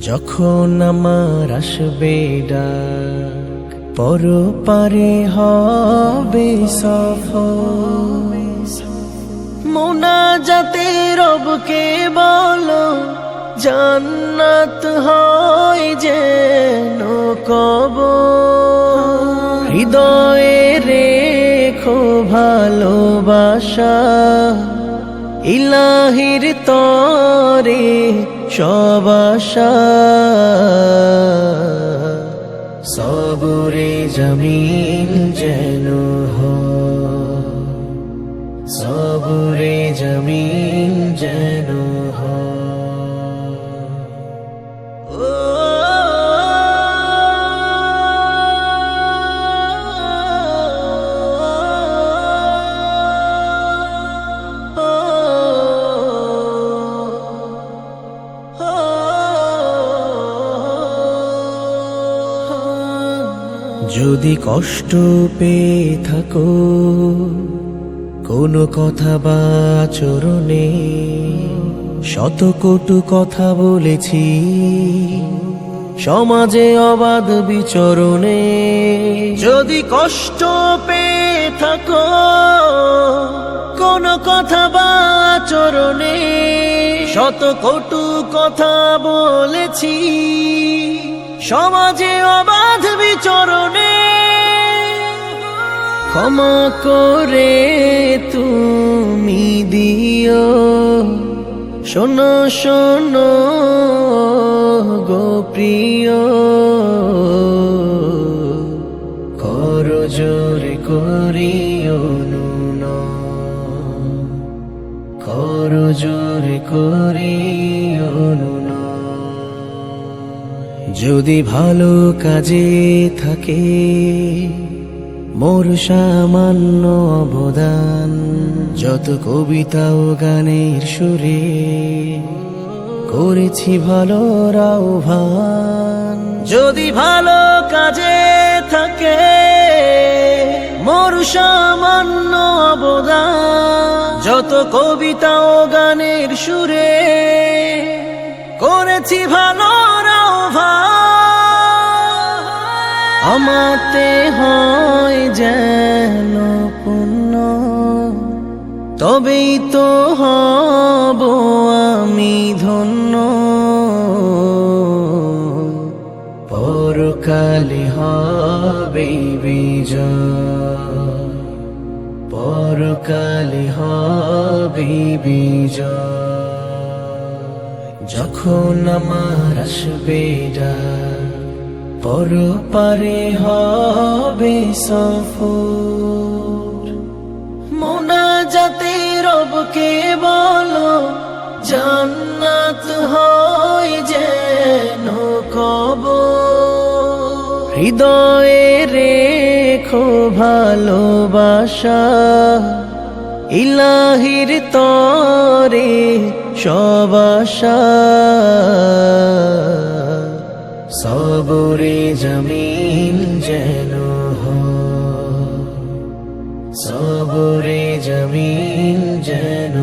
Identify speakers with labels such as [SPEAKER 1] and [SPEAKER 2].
[SPEAKER 1] যখন আমার আসবে ডাক পর পারে হবে সফল মোনা যাতে রবকে বলো, জান্নাত হয় যেন কব হৃদয়ে রেখো ভালোবাসা, ইলাহির তরে সবাসা সবরে জমিন যেন হয়। সবরে জমিন যেন যদি কষ্ট পেয়ে থাকো, কোনো কথা বা আচরণে শত কটু কথা বলেছি। সমাজে অবাধ বিচরণে যদি কষ্ট পেয়ে থাকো, কোনো কথা বা আচরণে শত কটু কথা বলেছি। সমাজে অবাধ বিচরণে ক্ষমা করে তুমি দিও। শোনো শোনো গো প্রিয়। কর জোরে করিও নুন। কর জোরে করিও নুন। যদি ভালো কাজে থাকে মোর সামান্য অবদান, যত কবিতা ও গানের সুরে করেছি ভালো রাউভান। যদি ভালো কাজে থাকে, মোর সামান্য অবদান, যত কবিতা ও গানের সুরে করেছি ভালো রাউভান। আমাতে হয় যেন পুণ্য তবেই তো হব আমি ধন্য। পরকালে হবে বিজয়। পরকালে হবে বিজয়। যখন আমার আসবে ডাক পর পারে হবে সফর। মোনা যাতে রবকে বলো, জান্নাত হয় যেন কব হৃদয়ে রেখো ভালোবাসা, ইলাহির তরে সবাসা সবরে জমিন যেন সবরে জমিন যেন